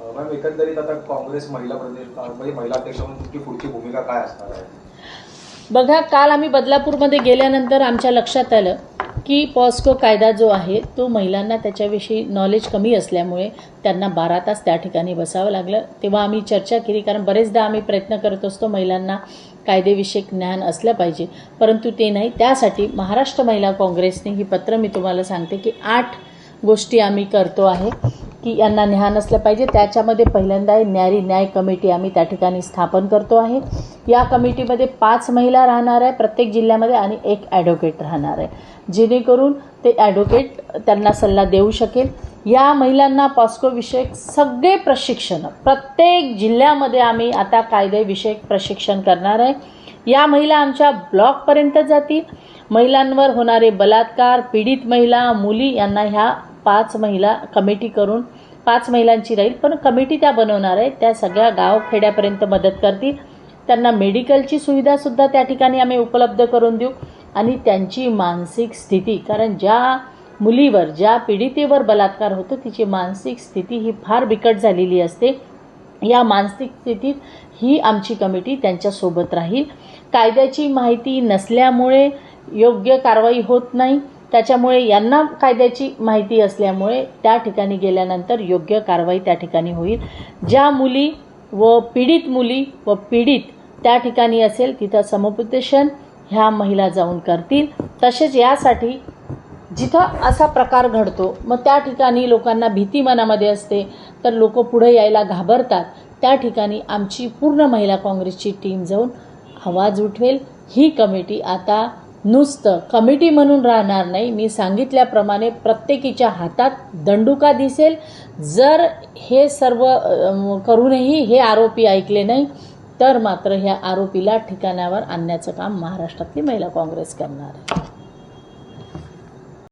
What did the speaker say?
Ma'am एकंदरीत आता काँग्रेस महिला प्रदेश म्हणजे महिला अध्यक्ष म्हणून तुमची पुढची भूमिका काय असणार आहे? बघा काल आम्ही बदलापूरमध्ये गेल्यानंतर आमच्या लक्षात आलं की पॉस्को कायदा जो आहे तो महिलांना त्याच्याविषयी नॉलेज कमी असल्यामुळे त्यांना बारा तास त्या ठिकाणी बसावं लागलं. तेव्हा आम्ही चर्चा केली कारण बरेचदा आम्ही प्रयत्न करत असतो महिलांना कायदेविषयक ज्ञान असलं पाहिजे. परंतु ते नाही. त्यासाठी महाराष्ट्र महिला काँग्रेसने ही पत्र मी तुम्हाला सांगते की आठ गोष्टी आम्ही करतो आहे. की यांना ज्ञान असलं पाहिजे. त्याच्यामध्ये पहिल्यांदा न्यारी न्याय कमिटी आम्ही त्या ठिकाणी स्थापन करतो आहे. या कमिटीमध्ये पाच महिला राहणार आहे प्रत्येक जिल्ह्यामध्ये आणि एक ॲडव्होकेट राहणार आहे. जेणेकरून ते ॲडव्होकेट त्यांना सल्ला देऊ शकेल. या महिलांना पॉस्कोविषयक सगळे प्रशिक्षण प्रत्येक जिल्ह्यामध्ये आम्ही आता कायदेविषयक प्रशिक्षण करणार आहे. या महिला आमच्या ब्लॉकपर्यंत जातील. महिलांवर होणारे बलात्कार पीडित महिला मुली यांना ह्या पाच महिला कमिटी करून पाच महिलांची राहील पण कमिटी त्या बनवणार आहे. त्या सगळ्या गावखेड्यापर्यंत मदत करतील. त्यांना मेडिकलची सुविधासुद्धा त्या ठिकाणी आम्ही उपलब्ध करून देऊ. आणि त्यांची मानसिक स्थिती कारण ज्या मुलीवर ज्या पीडितेवर बलात्कार होतो तिची मानसिक स्थिती ही फार बिकट झालेली असते. या मानसिक स्थितीत ही आमची कमिटी त्यांच्यासोबत राहील. कायद्याची माहिती नसल्यामुळे योग्य कारवाई होत नाही. त्याच्यामुळे यांना कायद्याची माहिती असल्यामुळे त्या ठिकाणी गेल्यानंतर योग्य कारवाई त्या ठिकाणी होईल. ज्या मुली व पीडित मुली व पीडित त्या ठिकाणी असेल तिथं समुपदेशन ह्या महिला जाऊन करतील. तसेच यासाठी जिथं असा प्रकार घडतो मग त्या ठिकाणी लोकांना भीती मनामध्ये असते तर लोक पुढे यायला घाबरतात. त्या ठिकाणी आमची पूर्ण महिला काँग्रेसची टीम जाऊन आवाज उठवेल. ही कमिटी आता नुसतं कमिटी म्हणून राहणार नाही. मी सांगितल्याप्रमाणे प्रत्येकीच्या हातात दंडुका दिसेल. जर हे सर्व करूनही हे आरोपी ऐकले नाही तर मात्र ह्या आरोपीला ठिकाणावर आणण्याचं काम महाराष्ट्रातली महिला काँग्रेस करणार आहे.